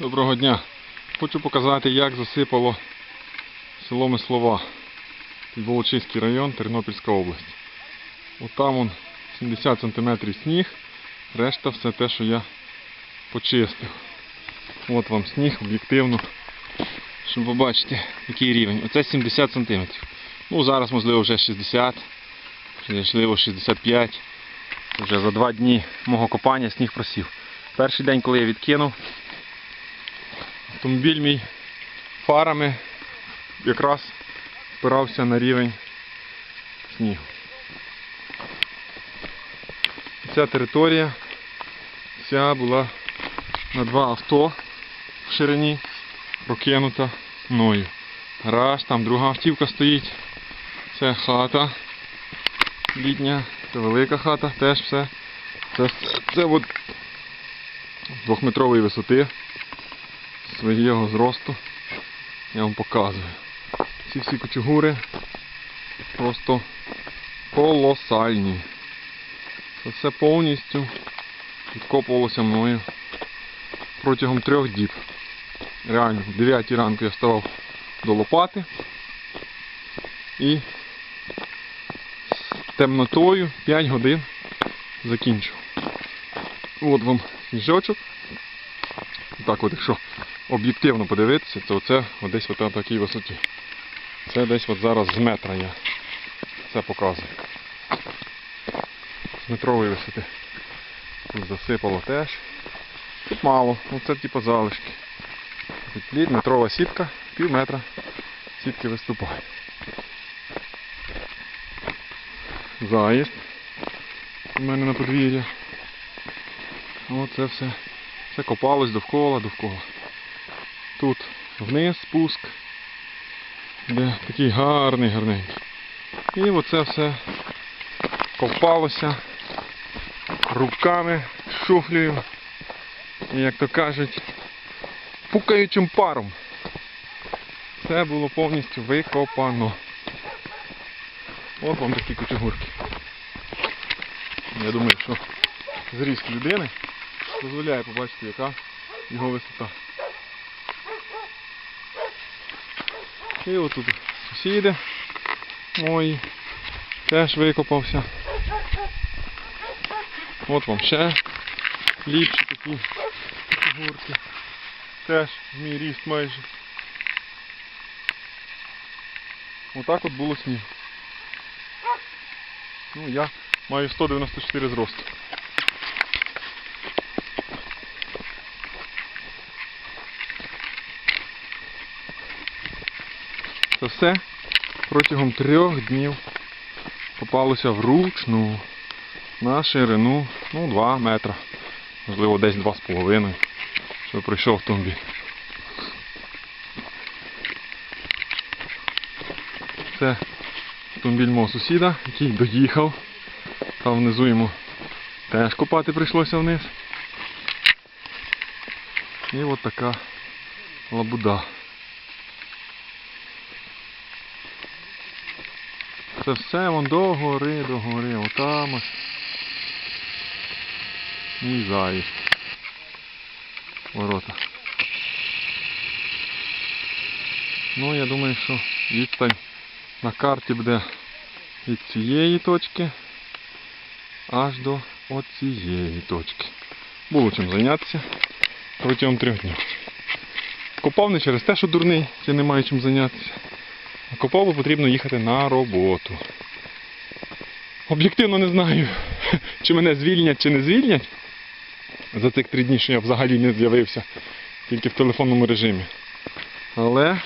Доброго дня. Хочу показати, як засипало село Мислова, Волочиський район, Тернопільська область. От там он 70 см сніг, решта все те, що я почистив. От вам сніг об'єктивно, щоб ви який рівень. Оце 70 см. Ну зараз можливо вже 60, можливо 65. Вже за два дні мого копання сніг просів. Перший день, коли я відкинув, автомобіль мій фарами якраз спирався на рівень снігу. Ця територія вся була на два авто в ширині прокинута мною. Гараж, там друга автівка стоїть. Це хата літня, це велика хата, теж все. Це, це, це от двохметрової висоти свого зросту. Я вам показую. Ці всі кучугури просто колосальні. Це повністю відкопувалося мною протягом трьох діб. Реально, в 9 ранку я вставав до лопати і з темнотою 5 годин закінчив. От вам сніжочок. Так от, якщо об'єктивно подивитися, то це десь от на такій висоті. Це десь от зараз з метра я це показую. З метрової висоти. Тут засипало теж. Тут мало, ну це типу залишки. Тут плід, метрова сітка, пів метра сітки виступає. Заїзд у мене на подвір'я. Оце все. Все копалось довкола, довкола. Тут вниз спуск, де такий гарний, гарненький. І оце все копалося руками, шуфлею. І як то кажуть, пукаючим паром. Все було повністю викопано. От вам такі кучугурки. Я думаю, що зріст людини дозволяє побачити, яка його висота. І отут сусіди мої теж викопався. От вам ще ліпші такі фігурки. Теж мій ріст майже. Отак от було сніг. Ну я маю 194 зросту. Це все протягом трьох днів попалося вручну на ширину ну, 2 метра. Можливо, десь 2,5, щоб пройшов автомобіль. Це автомобіль мого сусіда, який доїхав. Там внизу йому теж копати прийшлося вниз. І от така лабуда. Це все вон до гори, до гори, отам ось. І заїзд. Ворота. Ну, я думаю, що відстань на карті буде від цієї точки аж до оцієї точки. Було чим зайнятися протягом трьох днів. Копав не через те, що дурний, чи не маю чим зайнятися. Бо потрібно їхати на роботу. Об'єктивно не знаю, чи мене звільнять, чи не звільнять. За цих три дні, що я взагалі не з'явився, тільки в телефонному режимі. Але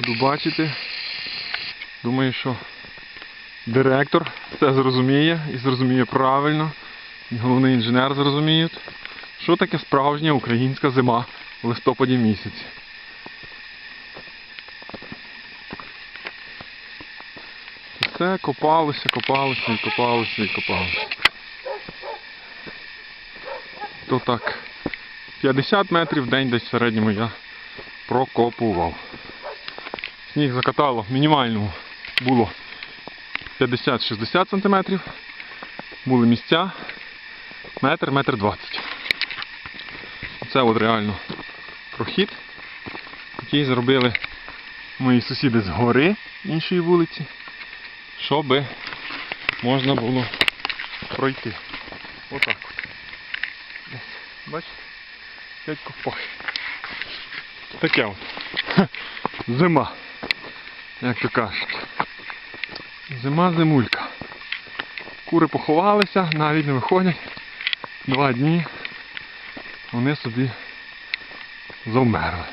буду бачити, думаю, що директор це зрозуміє і зрозуміє правильно. І головний інженер зрозуміють, що таке справжня українська зима в листопаді місяці. Все копалося, копалося і копалося і копалося. То так, 50 метрів в день десь в середньому я прокопував. Сніг закатало мінімальному було 50-60 см. Були місця метр, метр двадцять. Оце от реально прохід, який зробили мої сусіди з гори іншої вулиці, щоб можна було пройти. Отак от. Бачите? Дядько пах. Таке от. Зима. Як то кажуть. Зима зимулька. Кури поховалися, навіть не виходять. Два дні вони собі завмерли.